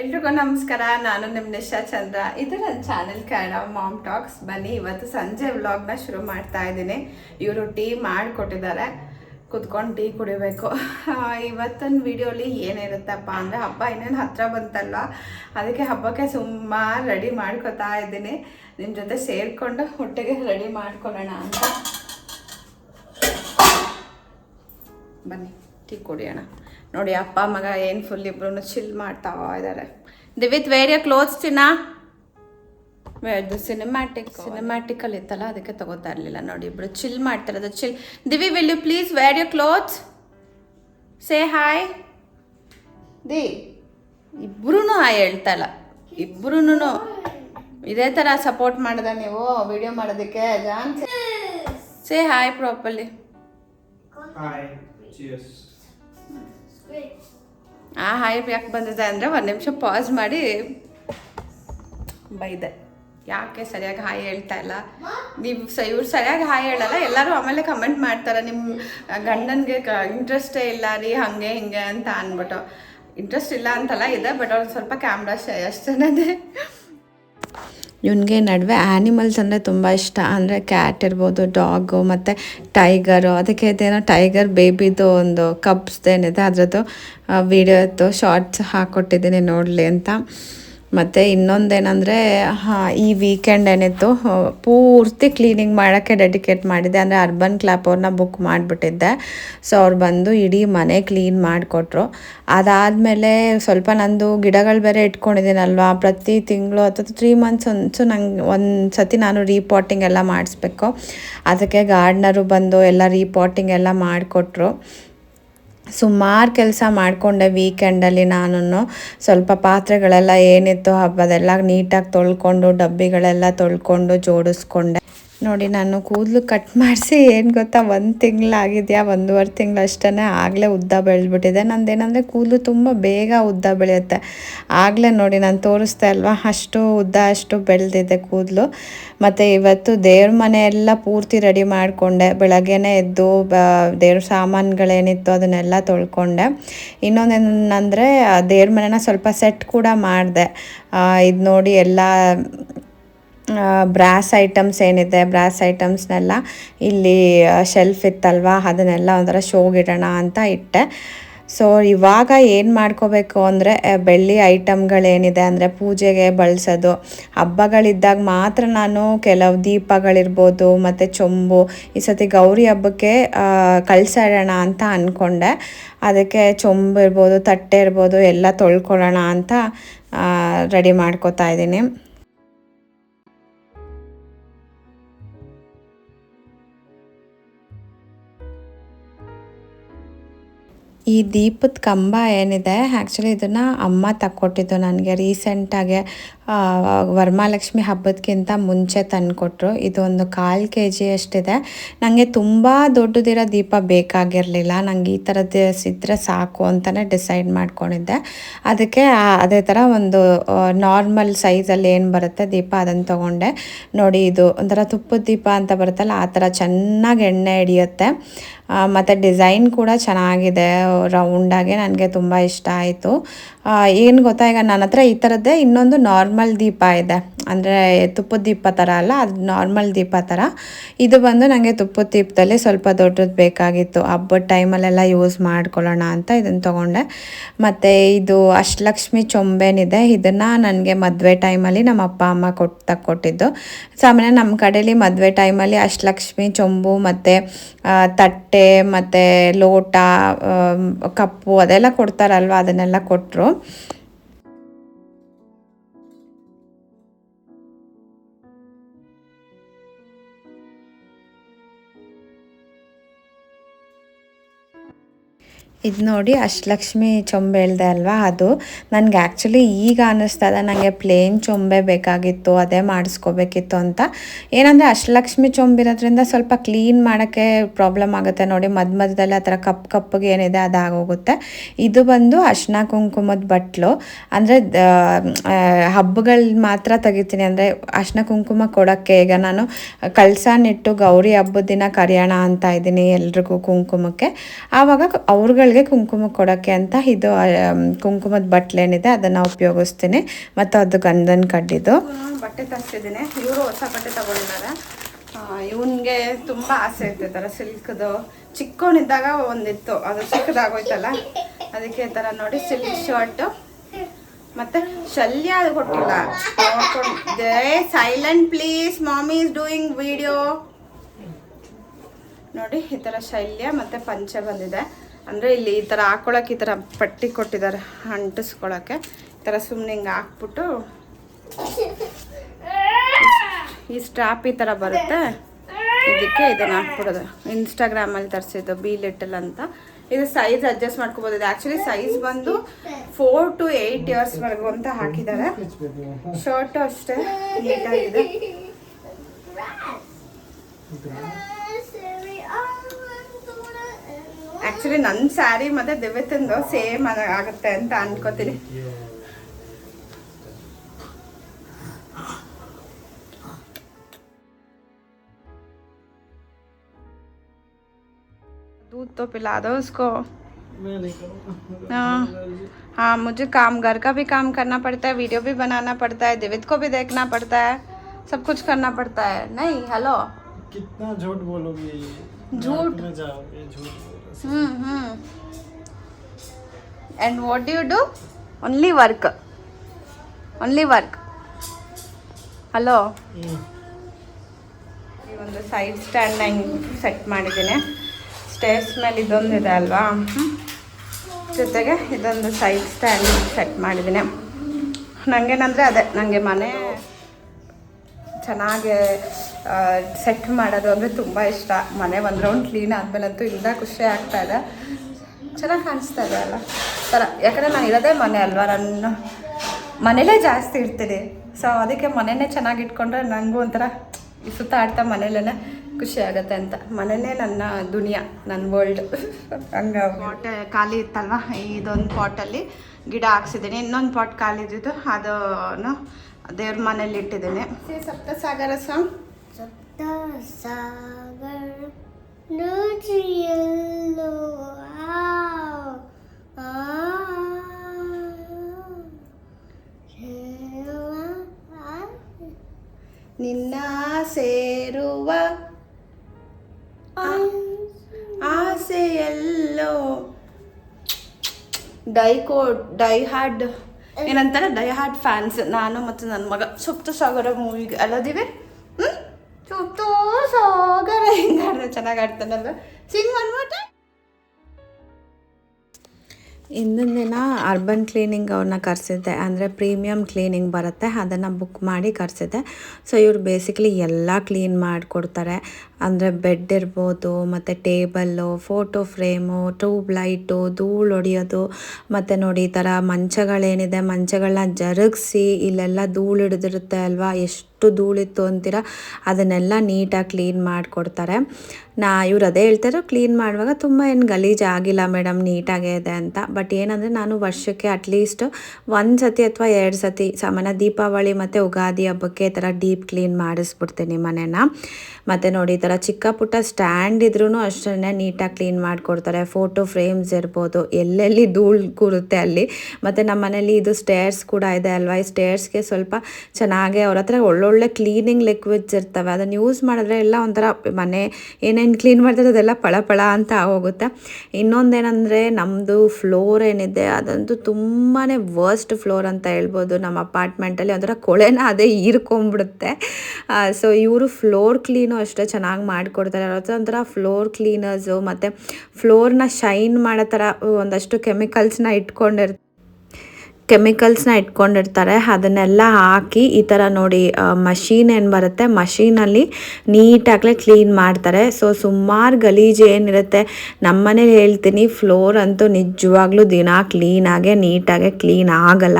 ಎಲ್ರಿಗೂ ನಮಸ್ಕಾರ, ನಾನು ನಿಮ್ಮ ನಿಶಾ ಚಂದ್ರ. ಇದು ನನ್ನ ಚಾನೆಲ್ ಕನ್ನಡ ಮಾಮ್ ಟಾಕ್ಸ್ ಬನ್ನಿ, ಇವತ್ತು ಸಂಜೆ ವ್ಲಾಗ್ನ ಶುರು ಮಾಡ್ತಾ ಇದ್ದೀನಿ. ಇವರು ಟೀ ಮಾಡಿಕೊಟ್ಟಿದ್ದಾರೆ. ಕುತ್ಕೊಂಡು ಟೀ ಕುಡಿಬೇಕು. ಇವತ್ತಿನ ವಿಡಿಯೋಲಿ ಏನಿರುತ್ತಪ್ಪ ಅಂದರೆ, ಹಬ್ಬ ಇನ್ನೇನು ಹತ್ರ ಬಂತಲ್ವ? ಅದಕ್ಕೆ ಹಬ್ಬಕ್ಕೆ ಸುಮಾರು ರೆಡಿ ಮಾಡ್ಕೊತಾ ಇದ್ದೀನಿ. ನಿಮ್ಮ ಜೊತೆ ಸೇರಿಕೊಂಡು ಹೊಟ್ಟೆಗೆ ರೆಡಿ ಮಾಡ್ಕೊಳ್ಳೋಣ ಅಂತ. ಬನ್ನಿ. ಟೀ ಕುಡಿಯೋಣ. ನೋಡಿ ಅಪ್ಪ ಮಗ ಏನು ಫುಲ್ ಇಬ್ರು ಚಿಲ್ ಮಾಡ್ತಾ ಇದ್ದಾರೆ ದಿವಿತ್ ವೇರಿಯ ಕ್ಲೋತ್ಸ್ ಚಿನ್ನ? ಅದು ಸಿನಿಮ್ಯಾಟಿಕ್ ಸಿನಿಮ್ಯಾಟಿಕಲ್ ಇತ್ತಲ್ಲ ಅದಕ್ಕೆ ತಗೋತಾ ಇರಲಿಲ್ಲ. ನೋಡಿ ಇಬ್ರು ಚಿಲ್ ಮಾಡ್ತಿರೋದು chill Divi will you please wear you clothes say hi the. ಇಬ್ರು ಹಾಯ್ ಹೇಳ್ತಾ ಇಲ್ಲ. ಇಬ್ರು ಇದೇ ಥರ ಸಪೋರ್ಟ್ ಮಾಡದ ನೀವು ವಿಡಿಯೋ ಮಾಡೋದಕ್ಕೆ ಜಾನ್ ಸೇ ಹಾಯ್ ಪ್ರಾಪರ್ಲಿ. ಆ ಹಾಯ್ ಯಾಕೆ ಬಂದಿದೆ ಅಂದರೆ ಒಂದು ನಿಮಿಷ ಪಾಸ್ ಮಾಡಿ. ಬೈದೆ. ಯಾಕೆ ಸರಿಯಾಗಿ ಹಾಯ್ ಹೇಳ್ತಾ ಇಲ್ಲ? ನೀವು ಸ ಇವ್ರು ಸರಿಯಾಗಿ ಹಾಯ್ ಹೇಳಲ್ಲ, ಎಲ್ಲರೂ ಆಮೇಲೆ ಕಮೆಂಟ್ ಮಾಡ್ತಾರೆ. ನಿಮ್ಮ ಗಂಡನಿಗೆ ಇಂಟ್ರೆಸ್ಟೇ ಇಲ್ಲ, ರೀ ಹಾಗೆ ಹಿಂಗೆ ಅಂತ ಅಂದ್ಬಿಟ್ಟು. ಇಂಟ್ರೆಸ್ಟ್ ಇಲ್ಲ ಅಂತಲ್ಲ ಇದೆ ಬಟ್ ಅವ್ರು ಸ್ವಲ್ಪ ಕ್ಯಾಮ್ರಾ ಅಷ್ಟೇ ಇವನಿಗೆ ನಡುವೆ ಆ್ಯನಿಮಲ್ಸ್ ಅಂದರೆ ತುಂಬ ಇಷ್ಟ. ಅಂದರೆ ಕ್ಯಾಟ್ ಇರ್ಬೋದು ಡಾಗು ಮತ್ತು ಟೈಗರು ಅದಕ್ಕೆ ಏನೋ ಟೈಗರ್ ಬೇಬಿದು ಒಂದು ಕಪ್ಸ್ದೇನಿದೆ ಅದರದ್ದು ವಿಡಿಯೋ ಶಾರ್ಟ್ಸ್ ಹಾಕ್ಕೊಟ್ಟಿದ್ದೀನಿ ನೋಡಲಿ ಅಂತ. ಮತ್ತು ಇನ್ನೊಂದೇನೆಂದರೆ, ಹಾಂ, ಈ ವೀಕೆಂಡ್ ಏನಿತ್ತು ಪೂರ್ತಿ ಕ್ಲೀನಿಂಗ್ ಮಾಡೋಕ್ಕೆ ಡೆಡಿಕೇಟ್ ಮಾಡಿದ್ದೆ. ಅಂದರೆ ಅರ್ಬನ್ ಕ್ಲಾಪ್ ಅವ್ರನ್ನ ಬುಕ್ ಮಾಡಿಬಿಟ್ಟಿದ್ದೆ. ಸೊ ಅವ್ರು ಬಂದು ಇಡೀ ಮನೆ ಕ್ಲೀನ್ ಮಾಡಿಕೊಟ್ರು. ಅದಾದಮೇಲೆ ಸ್ವಲ್ಪ ನಂದು ಗಿಡಗಳು ಬೇರೆ ಇಟ್ಕೊಂಡಿದ್ದೀನಲ್ವಾ, ಪ್ರತಿ ತಿಂಗಳು ಅಥವಾ ತ್ರೀ ಮಂತ್ಸ್ ಒಂದ್ಸು ನಂಗೆ ಒಂದು ಸತಿ ನಾನು ರೀಪಾಟಿಂಗ್ ಎಲ್ಲ ಮಾಡಿಸ್ಬೇಕು. ಅದಕ್ಕೆ ಗಾರ್ಡ್ನರು ಬಂದು ಎಲ್ಲ ರೀಪಾಟಿಂಗ್ ಎಲ್ಲ ಮಾಡಿಕೊಟ್ರು. ಸುಮಾರು ಕೆಲಸ ಮಾಡಿಕೊಂಡೆ ವೀಕೆಂಡಲ್ಲಿ ನಾನು ಸ್ವಲ್ಪ ಪಾತ್ರೆಗಳೆಲ್ಲ ಏನಿತ್ತು ಹಬ್ಬದೆಲ್ಲ ನೀಟಾಗಿ ತೊಳ್ಕೊಂಡು ಡಬ್ಬಿಗಳೆಲ್ಲ ತೊಳ್ಕೊಂಡು ಜೋಡಿಸ್ಕೊಂಡೆ. ನೋಡಿ, ನಾನು ಕೂದಲು ಕಟ್ ಮಾಡಿಸಿ ಏನು ಗೊತ್ತಾ, ಒಂದು ತಿಂಗಳಾಗಿದೆಯಾ, ಒಂದೂವರೆ ತಿಂಗಳು ಅಷ್ಟೇ ಆಗಲೇ ಉದ್ದ ಬೆಳೆದ್ಬಿಟ್ಟಿದೆ. ನಂದೇನಂದರೆ ಕೂದಲು ತುಂಬ ಬೇಗ ಉದ್ದ ಬೆಳೆಯುತ್ತೆ. ಆಗಲೇ ನೋಡಿ, ನಾನು ತೋರಿಸ್ತಾ ಅಲ್ವಾ, ಅಷ್ಟು ಉದ್ದ, ಅಷ್ಟು ಬೆಳೆದಿದೆ ಕೂದಲು. ಮತ್ತು ಇವತ್ತು ದೇವ್ರ ಮನೆ ಎಲ್ಲ ಪೂರ್ತಿ ರೆಡಿ ಮಾಡಿಕೊಂಡೆ. ಬೆಳಗ್ಗೆನೇ ಎದ್ದು ದೇವ್ರ ಸಾಮಾನುಗಳೇನಿತ್ತು ಅದನ್ನೆಲ್ಲ ತೊಳ್ಕೊಂಡೆ. ಇನ್ನೊಂದೇನಂದರೆ ದೇವ್ರ ಮನೆನ ಸ್ವಲ್ಪ ಸೆಟ್ ಕೂಡ ಮಾಡಿದೆ. ಇದು ನೋಡಿ ಎಲ್ಲ ಬ್ರಾಸ್ ಐಟಮ್ಸ್ ಏನಿದೆ, ಬ್ರಾಸ್ ಐಟಮ್ಸ್ನೆಲ್ಲ ಇಲ್ಲಿ ಶೆಲ್ಫ್ ಇತ್ತಲ್ವಾ, ಅದನ್ನೆಲ್ಲ ಒಂಥರ ಶೋಗಿಡೋಣ ಅಂತ ಇಟ್ಟೆ. ಸೊ ಇವಾಗ ಏನು ಮಾಡ್ಕೋಬೇಕು ಅಂದರೆ ಬೆಳ್ಳಿ ಐಟಮ್ಗಳೇನಿದೆ ಅಂದರೆ ಪೂಜೆಗೆ ಬಳಸೋದು. ಹಬ್ಬಗಳಿದ್ದಾಗ ಮಾತ್ರ ನಾನು ಕೆಲವು ದೀಪಗಳಿರ್ಬೋದು, ಮತ್ತು ಚೊಂಬು, ಈ ಸತಿ ಗೌರಿ ಹಬ್ಬಕ್ಕೆ ಕಳ್ಸಿಡೋಣ ಅಂತ ಅಂದ್ಕೊಂಡೆ ಅದಕ್ಕೆ ಚೊಂಬು ಇರ್ಬೋದು, ತಟ್ಟೆ ಇರ್ಬೋದು, ಎಲ್ಲ ತೊಳ್ಕೊಳ್ಳೋಣ ಅಂತ ರೆಡಿ ಮಾಡ್ಕೋತಾ ಇದ್ದೀನಿ. ಈ ದೀಪದ ಕಂಬ ಏನಿದೆ ಆ್ಯಕ್ಚುಲಿ ಇದನ್ನು ಅಮ್ಮ ತಕ್ಕೊಟ್ಟಿದ್ದು ನನಗೆ ರೀಸೆಂಟಾಗೆ ವರಮಹಾಲಕ್ಷ್ಮಿ ಹಬ್ಬದಕ್ಕಿಂತ ಮುಂಚೆ ತಂದುಕೊಟ್ರು. ಇದು ಒಂದು ಕಾಲು ಕೆ ಜಿ ಅಷ್ಟಿದೆ. ನನಗೆ ತುಂಬ ದೊಡ್ಡದಿರೋ ದೀಪ ಬೇಕಾಗಿರಲಿಲ್ಲ. ನನಗೆ ಈ ಥರದ್ದು ಇದ್ದರೆ ಸಾಕು ಅಂತಲೇ ಡಿಸೈಡ್ ಮಾಡ್ಕೊಂಡಿದ್ದೆ. ಅದಕ್ಕೆ ಅದೇ ಥರ ಒಂದು ನಾರ್ಮಲ್ ಸೈಜಲ್ಲಿ ಏನು ಬರುತ್ತೆ ದೀಪ ಅದನ್ನು ತೊಗೊಂಡೆ. ನೋಡಿ ಇದು ಒಂಥರ ತುಪ್ಪದ ದೀಪ ಅಂತ ಬರುತ್ತಲ್ಲ, ಆ ಥರ ಚೆನ್ನಾಗಿ ಎಣ್ಣೆ ಹಿಡಿಯುತ್ತೆ. ಮತ್ತು ಡಿಸೈನ್ ಕೂಡ ಚೆನ್ನಾಗಿದೆ. ರೌಂಡಾಗಿ ನನಗೆ ತುಂಬ ಇಷ್ಟ ಆಯಿತು. ಏನು ಗೊತ್ತಾ, ಈಗ ನನ್ನ ಹತ್ರ ಈ ಥರದ್ದೇ ಇನ್ನೊಂದು ನಾರ್ಮಲ್ ದೀಪ ಇದೆ. ಅಂದರೆ ತುಪ್ಪದ ದೀಪ ಥರ ಅಲ್ಲ, ಅದು ನಾರ್ಮಲ್ ದೀಪ ಥರ ಇದು ಬಂದು ನನಗೆ ತುಪ್ಪದ ದೀಪದಲ್ಲಿ ಸ್ವಲ್ಪ ದೊಡ್ಡದು ಬೇಕಾಗಿತ್ತು. ಹಬ್ಬದ ಟೈಮಲ್ಲೆಲ್ಲ ಯೂಸ್ ಮಾಡ್ಕೊಳ್ಳೋಣ ಅಂತ ಇದನ್ನು ತೊಗೊಂಡೆ. ಮತ್ತು ಇದು ಅಷ್ಟಲಕ್ಷ್ಮಿ ಚೊಂಬೇನಿದೆ. ಇದನ್ನು ನನಗೆ ಮದುವೆ ಟೈಮಲ್ಲಿ ನಮ್ಮ ಅಪ್ಪ, ಅಮ್ಮ ಕೊಟ್ಟು ತಕ್ಕೊಟ್ಟಿದ್ದು ಸಾಮಾನ್ಯ ನಮ್ಮ ಕಡೆಯಲ್ಲಿ ಮದುವೆ ಟೈಮಲ್ಲಿ ಅಷ್ಟಲಕ್ಷ್ಮಿ ಚೊಂಬು ಮತ್ತು ತಟ್ಟೆ ಮತ್ತು ಲೋಟ ಕಪ್ಪು ಅದೆಲ್ಲ ಕೊಡ್ತಾರಲ್ವ, ಅದನ್ನೆಲ್ಲ ಕೊಟ್ಟರು ಇದು ನೋಡಿ ಅಷ್ಟಲಕ್ಷ್ಮಿ ಚೊಂಬೆ ಹೇಳ್ದೆ ಅಲ್ವಾ ಅದು? ನನಗೆ ಆ್ಯಕ್ಚುಲಿ ಈಗ ಅನ್ನಿಸ್ತಾ ಇದೆ. ನನಗೆ ಪ್ಲೇನ್ ಚೊಂಬೆ ಬೇಕಾಗಿತ್ತು, ಅದೇ ಮಾಡಿಸ್ಕೋಬೇಕಿತ್ತು ಅಂತ. ಏನಂದರೆ ಅಷ್ಟಲಕ್ಷ್ಮಿ ಚೊಂಬಿರೋದ್ರಿಂದ ಸ್ವಲ್ಪ ಕ್ಲೀನ್ ಮಾಡೋಕ್ಕೆ ಪ್ರಾಬ್ಲಮ್ ಆಗುತ್ತೆ. ನೋಡಿ ಮಧ್ಯ ಮಧ್ಯದಲ್ಲಿ ಆ ಥರ ಕಪ್ ಕಪ್ಪಗೆ ಏನಿದೆ ಅದು ಆಗೋಗುತ್ತೆ ಇದು ಬಂದು ಅಶ್ನ ಕುಂಕುಮದ ಬಟ್ಲು. ಅಂದರೆ ಹಬ್ಬಗಳು ಮಾತ್ರ ತೆಗಿತೀನಿ. ಅಂದರೆ ಅಶ್ನ ಕುಂಕುಮ ಕೊಡೋಕ್ಕೆ ಈಗ ನಾನು ಕಳಸನಿಟ್ಟು ಗೌರಿ ಹಬ್ಬದ ದಿನ ಕರೆಯೋಣ ಅಂತ ಇದ್ದೀನಿ ಎಲ್ರಿಗೂ ಕುಂಕುಮಕ್ಕೆ. ಆವಾಗ ಅವ್ರುಗಳು ಮಕ್ಕಳಿಗೆ ಕುಂಕುಮ ಕೊಡೋಕ್ಕೆ ಅಂತ ಇದು ಕುಂಕುಮದ ಬಟ್ಲೇನಿದೆ ಅದನ್ನು ಉಪಯೋಗಿಸ್ತೀನಿ. ಮತ್ತು ಅದು ಗಂಧನ ಕಡ್ಡಿದ್ದು ಬಟ್ಟೆ ತರಿಸಿದ್ದೀನಿ. ಇವರು ಹೊಸ ಬಟ್ಟೆ ತಗೊಂಡಿದ್ದಾರೆ. ಇವನಿಗೆ ತುಂಬ ಆಸೆ ಇರ್ತಿದ್ದಾರೆ ಸಿಲ್ಕ್ದು. ಚಿಕ್ಕವನಿದ್ದಾಗ ಒಂದಿತ್ತು. ಅದು ಚಿಕ್ಕದಾಗೋಯ್ತಲ್ಲ. ಅದಕ್ಕೆ ಥರ ನೋಡಿ ಸಿಲ್ಕ್ ಶರ್ಟು. ಮತ್ತೆ ಶಲ್ಯ ಅದು ಕೊಟ್ಟಿಲ್ಲ. Silent please mommy is doing video. ನೋಡಿ, ಈ ಥರ ಶೈಲ್ಯ ಮತ್ತು ಪಂಚೆ ಬಂದಿದೆ. ಅಂದರೆ ಇಲ್ಲಿ ಈ ಥರ ಹಾಕ್ಕೊಳಕ್ಕೆ ಈ ಥರ ಪಟ್ಟಿ ಕೊಟ್ಟಿದ್ದಾರೆ, ಅಂಟಿಸ್ಕೊಳಕ್ಕೆ. ಈ ಥರ ಸುಮ್ಮನೆ ಹಿಂಗೆ ಹಾಕ್ಬಿಟ್ಟು ಈ ಸ್ಟ್ರಾಪ್ ಈ ಥರ ಬರುತ್ತೆ. ಇದಕ್ಕೆ ಇದನ್ನು ಹಾಕ್ಬಿಡೋದು. ಇನ್ಸ್ಟಾಗ್ರಾಮಲ್ಲಿ ತರಿಸಿದ್ದು ಬಿ ಲಿಟಲ್ ಅಂತ. ಇದು ಸೈಜ್ ಅಡ್ಜಸ್ಟ್ ಮಾಡ್ಕೋಬೋದು. ಇದು ಆ್ಯಕ್ಚುಲಿ ಸೈಜ್ ಬಂದು ಫೋರ್ ಟು ಏಯ್ಟ್ ಇಯರ್ಸ್ವರೆಗೂ ಅಂತ ಹಾಕಿದ್ದಾರೆ. ಶರ್ಟು ಅಷ್ಟೇ ನೀಟಾಗಿದೆ ಆ್ಯಕ್ಚುಲಿ ನನ್ನ ಸ್ಯಾರಿ ಮತ್ತು ದಿವ್ಯತಂದು ಸೇಮ್ ಆಗುತ್ತೆ ಅಂತ ಅನ್ಕೋತೀನಿ दूध तो पिला दो उसको मैं नहीं करूँगा हाँ हाँ मुझे काम घर का भी काम करना पड़ता है वीडियो भी बनाना पड़ता है दिवित को भी देखना पड़ता है सब कुछ करना पड़ता है नहीं हेलो कितना झूठ बोलोगे ये झूठ? ಹ್ಞೂ ಹ್ಞೂ and what you do only work only work hello ಈ ಒಂದು ಸೈಡ್ ಸ್ಟ್ಯಾಂಡ್ ಸೆಟ್ ಮಾಡಿದ್ದೀನಿ. ಸ್ಟೇರ್ಸ್ ಮೇಲೆ ಇದೊಂದು ಇದೆ ಅಲ್ವಾ? ಜೊತೆಗೆ ಇದೊಂದು ಸೈಡ್ ಸ್ಟ್ಯಾಂಡ್ ಸೆಟ್ ಮಾಡಿದ್ದೀನಿ. ನನಗೇನಂದರೆ ಅದೇ ನನಗೆ ಮನೆ ಚೆನ್ನಾಗೆ ಸೆಟ್ ಮಾಡೋದು ಅಂದರೆ ತುಂಬ ಇಷ್ಟ. ಮನೆ ಒಂದು ರೌಂಡ್ ಕ್ಲೀನ್ ಆದಮೇಲಂತೂ ಇಲ್ಲ ಖುಷಿ ಆಗ್ತಾ ಇದೆ. ಚೆನ್ನಾಗಿ ಕಾಣಿಸ್ತಾ ಇದೆ ಅಲ್ಲ? ಥರ ಯಾಕಂದರೆ ನಾನು ಇರೋದೇ ಮನೆ ಅಲ್ವಾ? ನನ್ನ ಮನೇಲೇ ಜಾಸ್ತಿ ಇರ್ತೀನಿ. ಸೊ ಅದಕ್ಕೆ ಮನೆಯೇ ಚೆನ್ನಾಗಿ ಇಟ್ಕೊಂಡ್ರೆ ನನಗೂ ಒಂಥರ ಸುತ್ತಾಡ್ತಾ ಮನೇಲೇ ಖುಷಿ ಆಗುತ್ತೆ ಅಂತ. ಮನೆಯೇ ನನ್ನ ದುನಿಯಾ ನನ್ನ ವರ್ಲ್ಡ್ ಹಂಗೆ ಪಾಟ್ ಖಾಲಿ ಇತ್ತಲ್ವ? ಇದೊಂದು ಪಾಟಲ್ಲಿ ಗಿಡ ಹಾಕ್ಸಿದ್ದೀನಿ. ಇನ್ನೊಂದು ಪಾಟ್ ಖಾಲಿ ಇದ್ದಿದ್ದು ಅದನ್ನು ದೇವ್ರ ಮನೇಲಿ ಇಟ್ಟಿದ್ದೀನಿ. ಸಪ್ತಸಾಗರ ಸಾಂಗ್ ಸಪ್ತ ಸಾಗರ ನದಿಯಲ್ಲೋ ಆ ಆ ಹೇಳುವ ಆ ನಿನ್ನ ಸೇರುವ ಆಸೆಯಲ್ಲೋ. ಡೈಕೋ ಡೈ ಹಾರ್ಡ್ ಏನಂತಾರೆ? Die hard fans. ನಾನು ಮತ್ತು ನನ್ನ ಮಗ. ಸುಪ್ತ ಸಾಗರ ಮೂವಿಗೆ ಅಲ್ಲದಿವೆ ಹೆಂಗಾಡ್ರೆ ಚೆನ್ನಾಗಿ ಆಡ್ತಾನಲ್ಲ ಸಿಂಗ್ ದಿನ ಅರ್ಬನ್ ಕ್ಲೀನಿಂಗ್ ಅವ್ರನ್ನ ಕರೆಸಿದ್ದೆ. ಅಂದರೆ ಪ್ರೀಮಿಯಂ ಕ್ಲೀನಿಂಗ್ ಬರುತ್ತೆ. ಅದನ್ನು ಬುಕ್ ಮಾಡಿ ಕರೆಸಿದ್ದೆ. ಸೊ ಇವ್ರು ಬೇಸಿಕಲಿ ಎಲ್ಲ ಕ್ಲೀನ್ ಮಾಡಿಕೊಡ್ತಾರೆ. ಅಂದರೆ ಬೆಡ್ ಇರ್ಬೋದು, ಮತ್ತು table photo frame tube light ಧೂಳು ಹೊಡಿಯೋದು, ಮತ್ತು ನೋಡಿ ಈ ಥರ ಮಂಚಗಳೇನಿದೆ ಮಂಚಗಳನ್ನ ಜರುಗಿಸಿ, ಇಲ್ಲೆಲ್ಲ ಧೂಳು ಹಿಡಿದಿರುತ್ತೆ ಅಲ್ವಾ? ಎಷ್ಟು ಧೂಳಿತ್ತು ಅಂತೀರ? ಅದನ್ನೆಲ್ಲ ನೀಟಾಗಿ ಕ್ಲೀನ್ ಮಾಡಿಕೊಡ್ತಾರೆ. ನಾ ಇವ್ರು ಅದೇ ಹೇಳ್ತಾರೆ ಕ್ಲೀನ್ ಮಾಡುವಾಗ ತುಂಬ ಏನು ಗಲೀಜು ಆಗಿಲ್ಲ ಮೇಡಮ್, ನೀಟಾಗೇ ಇದೆ ಅಂತ. ಬಟ್ ಏನಂದರೆ ನಾನು ವರ್ಷಕ್ಕೆ ಅಟ್ಲೀಸ್ಟ್ ಒಂದು ಸತಿ ಅಥವಾ ಎರಡು ಸತಿ ಸಾಮಾನ್ಯ ದೀಪಾವಳಿ ಮತ್ತು ಉಗಾದಿ ಹಬ್ಬಕ್ಕೆ ಈ ಥರ ಡೀಪ್ ಕ್ಲೀನ್ ಮಾಡಿಸ್ಬಿಡ್ತೀನಿ ಮನೇನ. ಮತ್ತು ನೋಡಿ ಈ ಥರ ಚಿಕ್ಕ ಪುಟ್ಟ ಸ್ಟ್ಯಾಂಡ್ ಇದ್ರೂ ಅಷ್ಟೇ ನೀಟಾಗಿ ಕ್ಲೀನ್ ಮಾಡಿಕೊಡ್ತಾರೆ. ಫೋಟೋ ಫ್ರೇಮ್ಸ್ ಇರ್ಬೋದು, ಎಲ್ಲೆಲ್ಲಿ ಧೂಳು ಕೂರುತ್ತೆ ಅಲ್ಲಿ. ಮತ್ತು ನಮ್ಮ ಮನೇಲಿ ಇದು ಸ್ಟೇರ್ಸ್ ಕೂಡ ಇದೆ ಅಲ್ವಾ? ಈ ಸ್ಟೇರ್ಸ್ಗೆ ಸ್ವಲ್ಪ ಚೆನ್ನಾಗೆ ಅವ್ರ ಹತ್ರ ಒಳ್ಳೊಳ್ಳೆ ಕ್ಲೀನಿಂಗ್ ಲಿಕ್ವಿಡ್ಸ್ ಇರ್ತವೆ. ಅದನ್ನು ಯೂಸ್ ಮಾಡಿದ್ರೆ ಎಲ್ಲ ಒಂಥರ ಮನೆ ಏನೇನು ಕ್ಲೀನ್ ಮಾಡ್ತಾರೆ ಅದೆಲ್ಲ ಪಳ ಪಳ ಅಂತ ಆಗೋಗುತ್ತೆ. ಇನ್ನೊಂದೇನೆಂದರೆ ನಮ್ಮದು ಫ್ಲೋರ್ ಏನಿದೆ, ಅದಂತೂ ತುಂಬಾ ವರ್ಸ್ಟ್ ಫ್ಲೋರ್ ಅಂತ ಹೇಳ್ಬೋದು. ನಮ್ಮ ಅಪಾರ್ಟ್ಮೆಂಟಲ್ಲಿ ಒಂಥರ ಕೊಳೆನ ಅದೇ ಹೀರ್ಕೊಂಬಿಡುತ್ತೆ ಸೊ ಇವರು ಫ್ಲೋರ್ ಕ್ಲೀನು ಅಷ್ಟೇ ಚೆನ್ನಾಗಿ ಮಾಡಿಕೊಡ್ತಾರೆ. ಅವ್ರ ಒಂಥರ ಫ್ಲೋರ್ ಕ್ಲೀನರ್ಸು ಮತ್ತು ಫ್ಲೋರ್ನ ಶೈನ್ ಮಾಡೋ ಥರ ಒಂದಷ್ಟು ಕೆಮಿಕಲ್ಸ್ನ ಇಟ್ಕೊಂಡಿರ್ತಾರೆ. ಕೆಮಿಕಲ್ಸ್ನ ಇಟ್ಕೊಂಡಿರ್ತಾರೆ. ಅದನ್ನೆಲ್ಲ ಹಾಕಿ ಈ ಥರ ನೋಡಿ ಮಷೀನ್ ಏನು ಬರುತ್ತೆ? ಮಷೀನಲ್ಲಿ ನೀಟಾಗಲೇ ಕ್ಲೀನ್ ಮಾಡ್ತಾರೆ. ಸೊ ಸುಮಾರು ಗಲೀಜು ಏನಿರುತ್ತೆ? ನಮ್ಮನೇಲಿ ಹೇಳ್ತೀನಿ ಫ್ಲೋರ್ ಅಂತೂ ನಿಜವಾಗ್ಲೂ ದಿನ ಕ್ಲೀನಾಗೆ ನೀಟಾಗೆ ಕ್ಲೀನ್ ಆಗಲ್ಲ.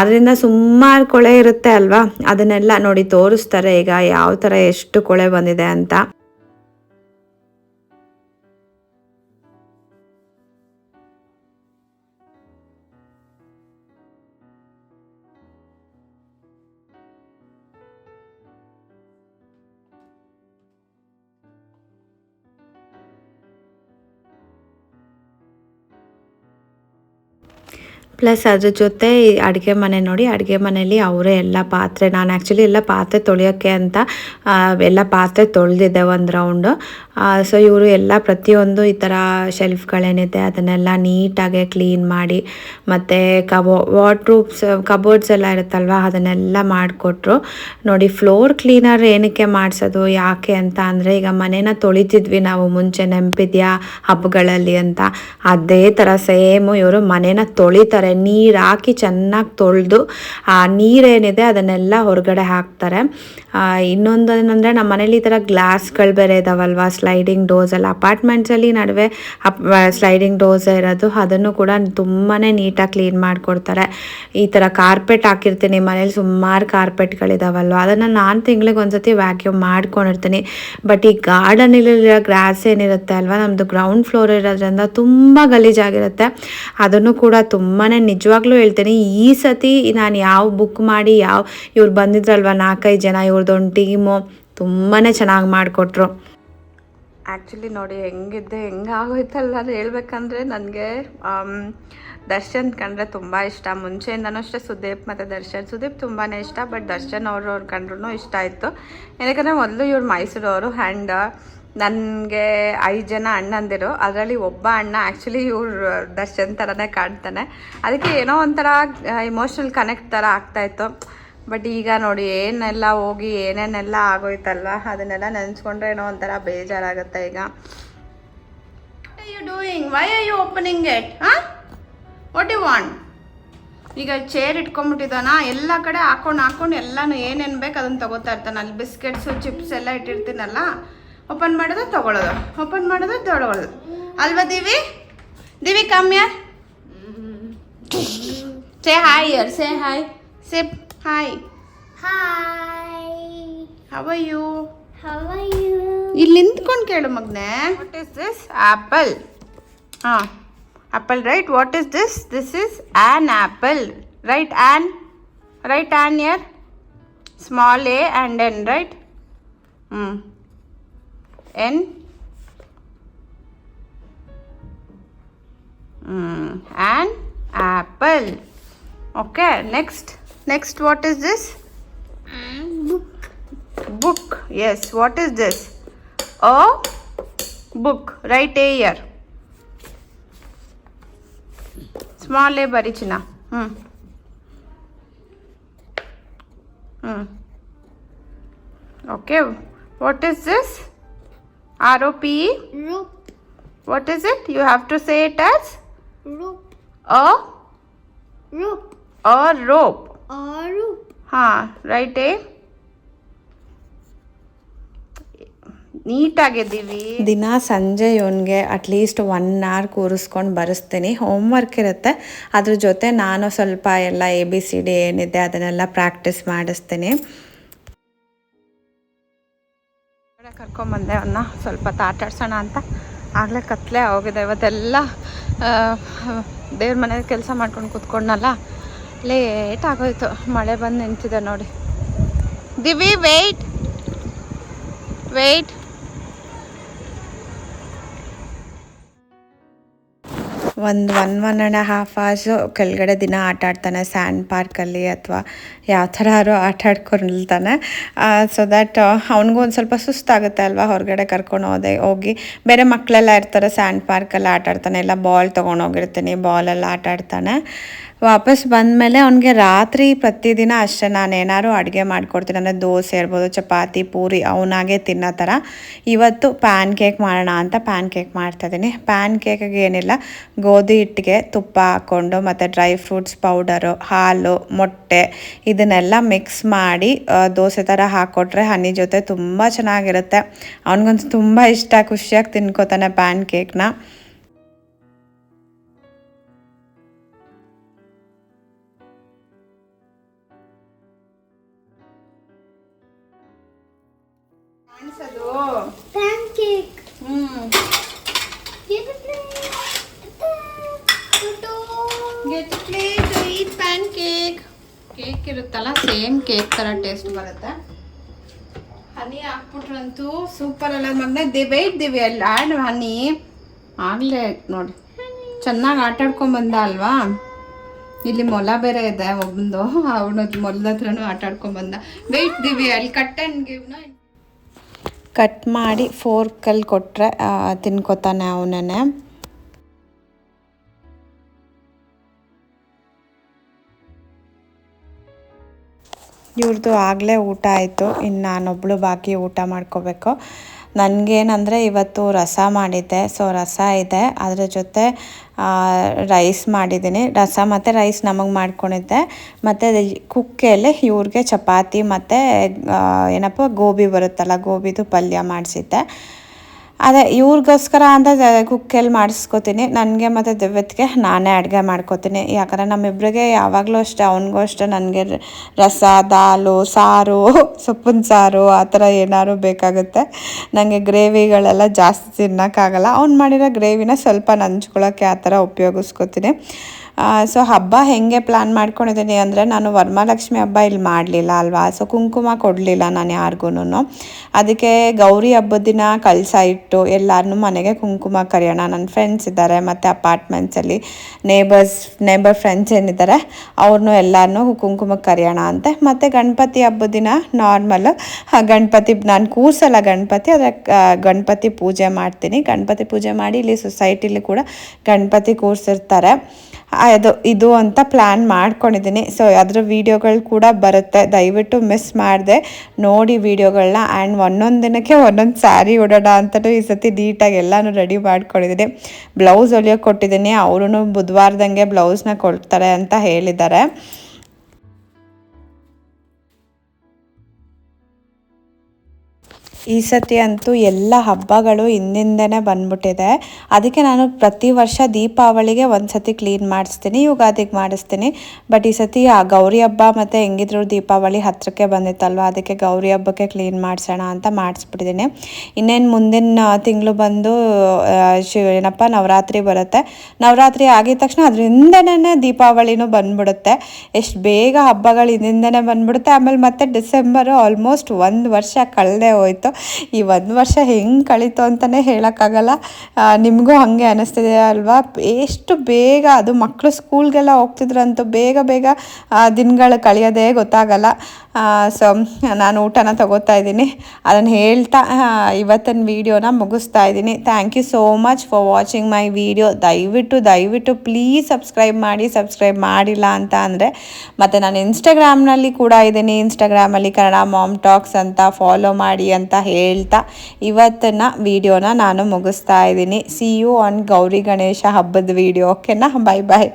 ಅದರಿಂದ ಸುಮಾರು ಕೊಳೆ ಇರುತ್ತೆ ಅಲ್ವಾ? ಅದನ್ನೆಲ್ಲ ನೋಡಿ ತೋರಿಸ್ತಾರೆ. ಈಗ ಯಾವ ಥರ ಎಷ್ಟು ಕೊಳೆ ಬಂದಿದೆ ಅಂತ. ಪ್ಲಸ್ ಅದ್ರ ಜೊತೆ ಅಡುಗೆ ಮನೆ ನೋಡಿ, ಅಡುಗೆ ಮನೆಯಲ್ಲಿ ಅವರೇ ಎಲ್ಲ ಪಾತ್ರೆ, ನಾನು ಆ್ಯಕ್ಚುಲಿ ಎಲ್ಲ ಪಾತ್ರೆ ತೊಳೆಯೋಕ್ಕೆ ಅಂತ ಎಲ್ಲ ಪಾತ್ರೆ ತೊಳೆದಿದ್ದೆ ಒಂದು ರೌಂಡು ಸೊ ಇವರು ಎಲ್ಲ ಪ್ರತಿಯೊಂದು ಈ ಥರ ಶೆಲ್ಫ್ಗಳೇನಿದೆ ಅದನ್ನೆಲ್ಲ ನೀಟಾಗೆ ಕ್ಲೀನ್ ಮಾಡಿ, ಮತ್ತು ಕಬೋ ವಾಟ್ರೂಪ್ಸ್ ಕಬೋರ್ಡ್ಸ್ ಎಲ್ಲ ಇರುತ್ತಲ್ವ, ಅದನ್ನೆಲ್ಲ ಮಾಡಿಕೊಟ್ರು. ನೋಡಿ ಫ್ಲೋರ್ ಕ್ಲೀನರ್ ಏನಕ್ಕೆ ಮಾಡಿಸೋದು, ಯಾಕೆ ಅಂತ ಅಂದರೆ, ಈಗ ಮನೇನ ತೊಳಿತಿದ್ವಿ ನಾವು ಮುಂಚೆ ನೆನಪಿದ್ಯಾ, ಹಬ್ಬಗಳಲ್ಲಿ ಅಂತ. ಅದೇ ಥರ ಸೇಮು ಇವರು ಮನೇನ ತೊಳಿತಾರೆ. ನೀರು ಹಾಕಿ ಚೆನ್ನಾಗಿ ತೊಳೆದು, ಆ ನೀರೇನಿದೆ ಅದನ್ನೆಲ್ಲ ಹೊರಗಡೆ ಹಾಕ್ತಾರೆ. ಇನ್ನೊಂದು ಏನಂದರೆ ನಮ್ಮ ಮನೇಲಿ ಈ ಥರ ಗ್ಲಾಸ್ಗಳು ಬೇರೆ ಇದಾವಲ್ವಾ? ಸ್ಲೈಡಿಂಗ್ ಡೋಸ್ ಎಲ್ಲ. ಅಪಾರ್ಟ್ಮೆಂಟ್ಸಲ್ಲಿ ನಡುವೆ ಅಪ್ ಸ್ಲೈಡಿಂಗ್ ಡೋಸ್ ಇರೋದು. ಅದನ್ನು ಕೂಡ ತುಂಬಾ ನೀಟಾಗಿ ಕ್ಲೀನ್ ಮಾಡಿಕೊಡ್ತಾರೆ. ಈ ಥರ ಕಾರ್ಪೆಟ್ ಹಾಕಿರ್ತೀನಿ. ಮನೇಲಿ ಸುಮಾರು ಕಾರ್ಪೆಟ್ಗಳಿದಾವಲ್ವ? ಅದನ್ನು ನಾನು ತಿಂಗಳಿಗೆ ಒಂದ್ಸತಿ ವ್ಯಾಕ್ಯೂಮ್ ಮಾಡ್ಕೊಂಡಿರ್ತೀನಿ. ಬಟ್ ಈ ಗಾರ್ಡನಲ್ಲಿರೋ ಗ್ರಾಸ್ ಏನಿರುತ್ತೆ ಅಲ್ವಾ? ನಮ್ಮದು ಗ್ರೌಂಡ್ ಫ್ಲೋರ್ ಇರೋದ್ರಿಂದ ತುಂಬ ಗಲೀಜಾಗಿರುತ್ತೆ. ಅದನ್ನು ಕೂಡ ತುಂಬಾ ನಿಜವಾಗ್ಲೂ ಹೇಳ್ತೇನೆ, ಈ ಸತಿ ನಾನು ಯಾವ ಬುಕ್ ಮಾಡಿ ಯಾವ, ಇವ್ರು ಬಂದಿದ್ರಲ್ವ ನಾಲ್ಕೈದು ಜನ ಇವ್ರದ್ದೊಂದು ಟೀಮು ತುಂಬಾ ಚೆನ್ನಾಗಿ ಮಾಡಿಕೊಟ್ರು. ಆ್ಯಕ್ಚುಲಿ ನೋಡಿ ಹೆಂಗಿದ್ದೆ, ಹೆಂಗೆ ಆಗೋಯ್ತಲ್ಲ ಅದು ಹೇಳ್ಬೇಕಂದ್ರೆ ನನಗೆ ದರ್ಶನ್ ಕಂಡ್ರೆ ತುಂಬ ಇಷ್ಟ. ಮುಂಚೆಯಿಂದನೂ ಅಷ್ಟೇ ಸುದೀಪ್ ಮತ್ತು ದರ್ಶನ್. ಸುದೀಪ್ ತುಂಬಾ ಇಷ್ಟ, ಬಟ್ ದರ್ಶನ್ ಅವರು ಅವ್ರು ಕಂಡ್ರೂ ಇಷ್ಟ ಆಯಿತು. ಏನಕ್ಕೆ ಮೊದಲು ಇವ್ರು ಮೈಸೂರವರು ಆ್ಯಂಡ್ ನನಗೆ ಐದು ಜನ ಅಣ್ಣಂದಿರು. ಅದರಲ್ಲಿ ಒಬ್ಬ ಅಣ್ಣ ಆ್ಯಕ್ಚುಲಿ ಇವ್ರು ದರ್ಶನ್ ಥರನೇ ಕಾಣ್ತಾನೆ. ಅದಕ್ಕೆ ಏನೋ ಒಂಥರ ಇಮೋಷ್ನಲ್ ಕನೆಕ್ಟ್ ಥರ ಆಗ್ತಾಯಿತ್ತು ಬಟ್ ಈಗ ನೋಡಿ, ಏನೆಲ್ಲ ಹೋಗಿ ಏನೇನೆಲ್ಲ ಆಗೋಯ್ತಲ್ವ ಅದನ್ನೆಲ್ಲ ನೆನೆಸ್ಕೊಂಡ್ರೆ ಏನೋ ಒಂಥರ ಬೇಜಾರಾಗುತ್ತೆ ಈಗ. You doing why are you opening it ಹಾಂ ವಾಟ್ ಯು ವಾಂಟ್ ಈಗ ಚೇರ್ ಇಟ್ಕೊಂಡ್ಬಿಟ್ಟಿದ್ದಾನ? ಎಲ್ಲ ಕಡೆ ಹಾಕೊಂಡು ಹಾಕೊಂಡು ಎಲ್ಲನೂ ಏನೇನು ಬೇಕು ಅದನ್ನು ತಗೋತಾ ಇರ್ತಾನೆ. ಅಲ್ಲಿ ಬಿಸ್ಕೆಟ್ಸು ಚಿಪ್ಸ್ ಎಲ್ಲ ಇಟ್ಟಿರ್ತೀನಲ್ಲ. ಓಪನ್ ಮಾಡೋದು ತಗೊಳ್ಳೋದು ಓಪನ್ ಮಾಡೋದು ತೊಗೊಳೋದು. ಅಲ್ವಾ ದಿವಿ? ದಿವಿ ಕಮ್ಮಿಯ say hi your say hi say hi hi how you are you? ಇಲ್ಲಿ ನಿಂತ್ಕೊಂಡು ಕೇಳು ಮಗ್ನೆ. ವಾಟ್ ಇಸ್ ದಿಸ್ ಆ್ಯಪಲ್ ಹಾಂ. Apple right what is this this is an apple right an right an your small A and N right ಹ್ಞೂ n? Mm, an apple. Okay next next what is this? Book. Book yes what is this? A book. Right here small a barichina hmm. Hmm. Okay what is this? R o p? E Rup. what is it? You have to say it as? Rope. a? Rup. a rope. A rope. ಹಾಂ right ಏ ನೀಟಾಗಿದ್ದೀವಿ ದಿನ ಸಂಜೆ ಇವನಿಗೆ at least one hour ಕೂರಿಸ್ಕೊಂಡು ಬರೆಸ್ತೀನಿ. Homework ಇರುತ್ತೆ. ಅದ್ರ ಜೊತೆ ನಾನು ಸ್ವಲ್ಪ ಎಲ್ಲ ಎ ಬಿ ಸಿ ಡಿ ಏನಿದೆ ಅದನ್ನೆಲ್ಲ ಪ್ರಾಕ್ಟೀಸ್ ಮಾಡಿಸ್ತೀನಿ. ಕರ್ಕೊಂಬಂದೆ ಅವನ್ನ ಸ್ವಲ್ಪ ತಾಟಾಡ್ಸೋಣ ಅಂತ. ಆಗಲೇ ಕತ್ಲೆ ಹೋಗಿದೆ. ಇವತ್ತೆಲ್ಲ ದೇವ್ರ ಮನೇಲಿ ಕೆಲಸ ಮಾಡ್ಕೊಂಡು ಕೂತ್ಕೊಂಡನಲ್ಲ, ಲೇಟ್ ಆಗೋಯ್ತು. ಮಳೆ ಬಂದು ನಿಂತಿದೆ ನೋಡಿ. ದಿವಿ ವೆಯ್ಟ್ ವೆಯ್ಟ್ ಒಂದು one one and half hours ಕೆಳಗಡೆ ದಿನ ಆಟ ಆಡ್ತಾನೆ ಸ್ಯಾಂಡ್ ಪಾರ್ಕಲ್ಲಿ ಅಥವಾ ಯಾವ ಥರ ಆಟ ಆಡ್ಕೊಳ್ತಾನೆ ಸೊ ದ್ಯಾಟ್ ಅವ್ನಿಗೂ ಒಂದು ಸ್ವಲ್ಪ ಸುಸ್ತಾಗುತ್ತೆ ಅಲ್ವಾ ಹೊರಗಡೆ ಕರ್ಕೊಂಡು ಹೋದೆ, ಹೋಗಿ ಬೇರೆ ಮಕ್ಕಳೆಲ್ಲ ಇರ್ತಾರೆ ಸ್ಯಾಂಡ್ ಪಾರ್ಕಲ್ಲಿ ಆಟ ಆಡ್ತಾನೆ ಎಲ್ಲ ಬಾಲ್ ತೊಗೊಂಡೋಗಿರ್ತೀನಿ ಬಾಲೆಲ್ಲ ಆಟ ಆಡ್ತಾನೆ. ವಾಪಸ್ ಬಂದಮೇಲೆ ಅವನಿಗೆ ರಾತ್ರಿ ಪ್ರತಿದಿನ ಅಷ್ಟೇ ನಾನು ಏನಾದ್ರು ಅಡುಗೆ ಮಾಡ್ಕೊಡ್ತೀನಿ. ಅಂದರೆ ದೋಸೆ ಇರ್ಬೋದು, ಚಪಾತಿ, ಪೂರಿ, ಅವನಾಗೆ ತಿನ್ನೋ ಥರ. ಇವತ್ತು ಪ್ಯಾನ್ ಕೇಕ್ ಮಾಡೋಣ ಅಂತ ಪ್ಯಾನ್ ಕೇಕ್ ಮಾಡ್ತಾಯಿದ್ದೀನಿ ಪ್ಯಾನ್ ಕೇಕಿಗೆ ಏನಿಲ್ಲ, ಗೋಧಿ ಹಿಟ್ಟಿಗೆ ತುಪ್ಪ ಹಾಕ್ಕೊಂಡು ಮತ್ತು ಡ್ರೈ ಫ್ರೂಟ್ಸ್ ಪೌಡರು, ಹಾಲು, ಮೊಟ್ಟೆ ಇದನ್ನೆಲ್ಲ ಮಿಕ್ಸ್ ಮಾಡಿ ದೋಸೆ ಥರ ಹಾಕ್ಕೊಟ್ರೆ ಹನಿ ಜೊತೆ ತುಂಬ ಚೆನ್ನಾಗಿರುತ್ತೆ. ಅವನಿಗಂತೂ ತುಂಬ ಇಷ್ಟ, ಖುಷಿಯಾಗಿ ತಿನ್ಕೋತಾನೆ ಪ್ಯಾನ್ ಕೇಕ್ನ ಇರುತ್ತಲ್ಲ ಸೇಮ್ ಕೇಕ್ ಥರ ಟೇಸ್ಟ್ ಬರುತ್ತೆ. ಹನಿ ಹಾಕ್ಬಿಟ್ರಂತೂ ಸೂಪರ್ ಅಲ್ಲ. ಮಗನೇ ದಿವೆ ದಿವಿ ಅಲ್ಲಿ ಆಡ್ ಹನಿ. ಆಗಲೇ ನೋಡಿ. ಚೆನ್ನಾಗಿ ಆಟ ಆಡ್ಕೊಂಬಂದ ಅಲ್ವಾ? ಇಲ್ಲಿ ಮೊಲ ಬೇರೆ ಇದೆ ಒಬ್ಬಂದು ಅವನ ಮೊಲದ ಹತ್ರನೂ ಆಟ ವೆಯ್ಟ್ ದಿವಿ ಅಲ್ಲಿ ಕಟ್ ಗಿವ್ನ ಕಟ್ ಮಾಡಿ ಫೋರ್ಕಲ್ಲಿ ಕೊಟ್ಟರೆ ತಿನ್ಕೋತಾನೆ ಅವನೇ ಇವ್ರದ್ದು ಆಗಲೇ ಊಟ ಆಯಿತು. ಇನ್ನು ನಾನೊಬ್ಬಳು ಬಾಕಿ ಊಟ ಮಾಡ್ಕೋಬೇಕು. ನನಗೇನಂದರೆ ಇವತ್ತು ರಸ ಮಾಡಿದ್ದೆ. ಸೊ, ರಸ ಇದೆ. ಅದರ ಜೊತೆ ರೈಸ್ ಮಾಡಿದ್ದೀನಿ. ರಸ ಮತ್ತು ರೈಸ್ ನಮಗೆ ಮಾಡ್ಕೊಂಡಿದ್ದೆ. ಮತ್ತು ಕುಕ್ಕೆಯಲ್ಲಿ ಇವ್ರಿಗೆ ಚಪಾತಿ ಮತ್ತು ಏನಪ್ಪ, ಗೋಬಿ ಬರುತ್ತಲ್ಲ, ಗೋಬಿದು ಪಲ್ಯ ಮಾಡಿಸಿದ್ದೆ. ಅದೇ ಇವ್ರಿಗೋಸ್ಕರ ಅಂತ ಕುಕ್ಕಲ್ಲಿ ಮಾಡಿಸ್ಕೋತೀನಿ. ನನಗೆ ಮತ್ತು ದಿವ್ಯತ್ಗೆ ನಾನೇ ಅಡುಗೆ ಮಾಡ್ಕೊತೀನಿ. ಯಾಕಂದರೆ ನಮ್ಮಿಬ್ಬರಿಗೆ ಯಾವಾಗಲೂ ಅಷ್ಟೇ, ಅವನಿಗೂ ಅಷ್ಟೇ ನನಗೆ ರಸ, ದಾಲು, ಸಾರು, ಸೊಪ್ಪಿನ ಸಾರು ಆ ಥರ ಏನಾದ್ರು ಬೇಕಾಗುತ್ತೆ. ನನಗೆ ಗ್ರೇವಿಗಳೆಲ್ಲ ಜಾಸ್ತಿ ತಿನ್ನೋಕ್ಕಾಗಲ್ಲ. ಅವ್ನು ಮಾಡಿರೋ ಗ್ರೇವಿನ ಸ್ವಲ್ಪ ನಂಚ್ಕೊಳ್ಳೋಕ್ಕೆ ಆ ಥರ ಉಪಯೋಗಿಸ್ಕೊತೀನಿ. ಸೊ ಹಬ್ಬ ಹೆಂಗೆ ಪ್ಲ್ಯಾನ್ ಮಾಡ್ಕೊಂಡಿದ್ದೀನಿ ಅಂದರೆ ನಾನು ವರಮಹಾಲಕ್ಷ್ಮಿ ಹಬ್ಬ ಇಲ್ಲಿ ಮಾಡಲಿಲ್ಲ ಅಲ್ವಾ? ಸೊ ಕುಂಕುಮ ಕೊಡಲಿಲ್ಲ ನಾನು ಯಾರಿಗೂ ಅದಕ್ಕೆ ಗೌರಿ ಹಬ್ಬದ ದಿನ ಕಳಸ ಇಟ್ಟು ಎಲ್ಲರನ್ನೂ ಮನೆಗೆ ಕುಂಕುಮ ಕರೆಯೋಣ. ನನ್ನ ಫ್ರೆಂಡ್ಸ್ ಇದ್ದಾರೆ, ಮತ್ತು ಅಪಾರ್ಟ್ಮೆಂಟ್ಸಲ್ಲಿ ನೇಬರ್ಸ್ ನೇಬರ್ ಫ್ರೆಂಡ್ಸ್ ಏನಿದ್ದಾರೆ ಅವ್ರನ್ನೂ ಎಲ್ಲರನ್ನೂ ಕುಂಕುಮ ಕರೆಯೋಣ ಅಂತೆ. ಮತ್ತು ಗಣಪತಿ ಹಬ್ಬದ ದಿನ ನಾರ್ಮಲ್ ಗಣಪತಿ, ನಾನು ಕೂರ್ಸಲ್ಲ ಗಣಪತಿ, ಆದರೆ ಗಣಪತಿ ಪೂಜೆ ಮಾಡ್ತೀನಿ. ಗಣಪತಿ ಪೂಜೆ ಮಾಡಿ ಇಲ್ಲಿ ಸೊಸೈಟಿಲಿ ಕೂಡ ಗಣಪತಿ ಕೂರಿಸಿರ್ತಾರೆ. ಅದು ಇದು ಅಂತ ಪ್ಲ್ಯಾನ್ ಮಾಡ್ಕೊಂಡಿದ್ದೀನಿ. ಸೊ ಅದರ ವೀಡಿಯೋಗಳು ಕೂಡ ಬರುತ್ತೆ. ದಯವಿಟ್ಟು ಮಿಸ್ ಮಾಡಿದೆ. ನೋಡಿ ವೀಡಿಯೋಗಳನ್ನ ಆ್ಯಂಡ್ ಒಂದೊಂದು ದಿನಕ್ಕೆ ಒಂದೊಂದು ಸ್ಯಾರಿ ಉಡೋಣ ಅಂತಲೂ ಈ ಸತಿ ನೀಟಾಗಿ ಎಲ್ಲನೂ ರೆಡಿ ಮಾಡ್ಕೊಂಡಿದ್ದೀನಿ. ಬ್ಲೌಸ್ ಹೊಲಿಯೋಕೆ ಕೊಟ್ಟಿದ್ದೀನಿ. ಅವರು ಬುಧವಾರದಂಗೆ ಬ್ಲೌಸ್ನ ಕೊಡ್ತಾರೆ ಅಂತ ಹೇಳಿದ್ದಾರೆ. ಈ ಸತಿ ಅಂತೂ ಎಲ್ಲ ಹಬ್ಬಗಳು ಹಿಂದಿಂದನೇ ಬಂದ್ಬಿಟ್ಟಿದೆ. ಅದಕ್ಕೆ ನಾನು ಪ್ರತಿ ವರ್ಷ ದೀಪಾವಳಿಗೆ ಒಂದು ಸತಿ ಕ್ಲೀನ್ ಮಾಡಿಸ್ತೀನಿ, ಯುಗಾದಿಗೆ ಮಾಡಿಸ್ತೀನಿ. ಬಟ್ ಈ ಸತಿ ಆ ಗೌರಿ ಹಬ್ಬ ಮತ್ತು ಹೆಂಗಿದ್ರು ದೀಪಾವಳಿ ಹತ್ತಿರಕ್ಕೆ ಬಂದಿತ್ತಲ್ವ, ಅದಕ್ಕೆ ಗೌರಿ ಹಬ್ಬಕ್ಕೆ ಕ್ಲೀನ್ ಮಾಡಿಸೋಣ ಅಂತ ಮಾಡಿಸ್ಬಿಟ್ಟಿದ್ದೀನಿ ಇನ್ನೇನು ಮುಂದಿನ ತಿಂಗಳು ಬಂದು ಶಿ, ಏನಪ್ಪ, ನವರಾತ್ರಿ ಬರುತ್ತೆ. ನವರಾತ್ರಿ ಆಗಿದ ತಕ್ಷಣ ಅದರಿಂದನೇ ದೀಪಾವಳಿನೂ ಬಂದ್ಬಿಡುತ್ತೆ. ಎಷ್ಟು ಬೇಗ ಹಬ್ಬಗಳು ಹಿಂದಿಂದನೇ ಬಂದ್ಬಿಡುತ್ತೆ. ಆಮೇಲೆ ಮತ್ತೆ ಡಿಸೆಂಬರು ಆಲ್ಮೋಸ್ಟ್ ಒಂದು ವರ್ಷ ಕಳೆದೇ ಹೋಯ್ತು. ಈ ಒಂದು ವರ್ಷ ಹೆಂಗೆ ಕಳೀತು ಅಂತಲೇ ಹೇಳೋಕ್ಕಾಗಲ್ಲ. ನಿಮಗೂ ಹಾಗೆ ಅನ್ನಿಸ್ತಿದೆ ಅಲ್ವಾ? ಎಷ್ಟು ಬೇಗ ಅದು ಮಕ್ಕಳು ಸ್ಕೂಲ್ಗೆಲ್ಲ ಹೋಗ್ತಿದ್ರಂತೂ ಬೇಗ ಬೇಗ ದಿನಗಳು ಕಳೆಯೋದೇ ಗೊತ್ತಾಗಲ್ಲ. ಸೊ, ನಾನು ಊಟನ ತಗೋತಾ ಇದ್ದೀನಿ. ಅದನ್ನು ಹೇಳ್ತಾ ಇವತ್ತಿನ ವೀಡಿಯೋನ ಮುಗಿಸ್ತಾ ಇದ್ದೀನಿ. Thank you so much for watching my video ದಯವಿಟ್ಟು ದಯವಿಟ್ಟು ಪ್ಲೀಸ್ ಸಬ್ಸ್ಕ್ರೈಬ್ ಮಾಡಿ ಸಬ್ಸ್ಕ್ರೈಬ್ ಮಾಡಿಲ್ಲ ಅಂತ ಅಂದರೆ, ಮತ್ತು ನಾನು ಇನ್ಸ್ಟಾಗ್ರಾಮ್ನಲ್ಲಿ ಕೂಡ ಇದ್ದೀನಿ. ಇನ್ಸ್ಟಾಗ್ರಾಮಲ್ಲಿ ಕನ್ನಡ ಮಾಮ್ ಟಾಕ್ಸ್ ಅಂತ ಫಾಲೋ ಮಾಡಿ ಅಂತ ಹೇಳ್ತಾ ಇವತ್ತಿನ ವಿಡಿಯೋನ ನಾನು ಮುಗಿಸ್ತಾ ಇದ್ದೀನಿ. See you on Gauri Ganesha ಹಬ್ಬದ ವಿಡಿಯೋ ಓಕೆನಾ ಬಾಯ್ ಬಾಯ್